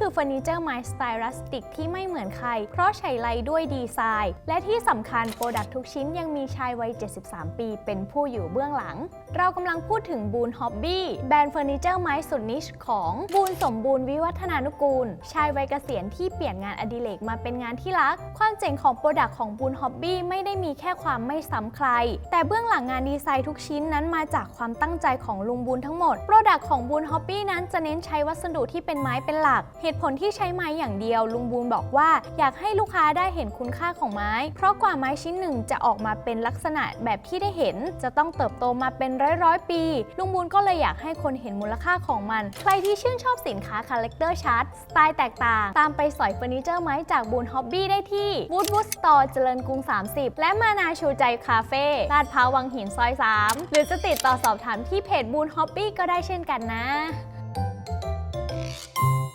คือเฟอร์นิเจอร์ไม้สไตล์รัสติกที่ไม่เหมือนใคร เพราะใช้ไรด้วยดีไซน์ และที่สำคัญโปรดักทุกชิ้นยังมีชายวัย 73 ปีเป็นผู้อยู่เบื้องหลัง เรากำลังพูดถึงบูนฮอบบี้แบรนด์เฟอร์นิเจอร์ไม้สุดนิชของบูนสมบูรณ์วิวัฒนานุกูล ชายวัยเกษียณที่เปลี่ยนงานอดิเรกมาเป็นงานที่รัก ความเจ๋งของโปรดักของบูนฮอบบี้ไม่ได้มีแค่ความไม่ซ้ำใคร แต่เบื้องหลังงานดีไซน์ทุกชิ้นนั้นมาจากความตั้งใจของลุงบูนทั้งหมดโปรดักของบูนฮอบบี้นั้นจะเน้นใช้วัสดุที่เป็นไม้เป็นหลักเหตุผลที่ใช้ไม้อย่างเดียว ลุงบูนบอกว่าอยากให้ลูกค้าได้เห็นคุณค่าของไม้ เพราะกว่าไม้ชิ้นหนึ่งจะออกมาเป็นลักษณะแบบที่ได้เห็น จะต้องเติบโตมาเป็นร้อยร้อยปี ลุงบูนก็เลยอยากให้คนเห็นมูลค่าของมัน ใครที่ชื่นชอบสินค้าคาแรคเตอร์ชัดสไตล์แตกต่าง ตามไปสอยเฟอร์นิเจอร์ไม้จากบูนฮ็อบบี้ได้ที่วูดวูดสตอร์เจริญกรุง 30 และมานาชูใจคาเฟ่ลาดพร้าววังหินซอย 3 หรือจะติดต่อสอบถามที่เพจบูนฮ็อบบี้ก็ได้เช่นกันนะ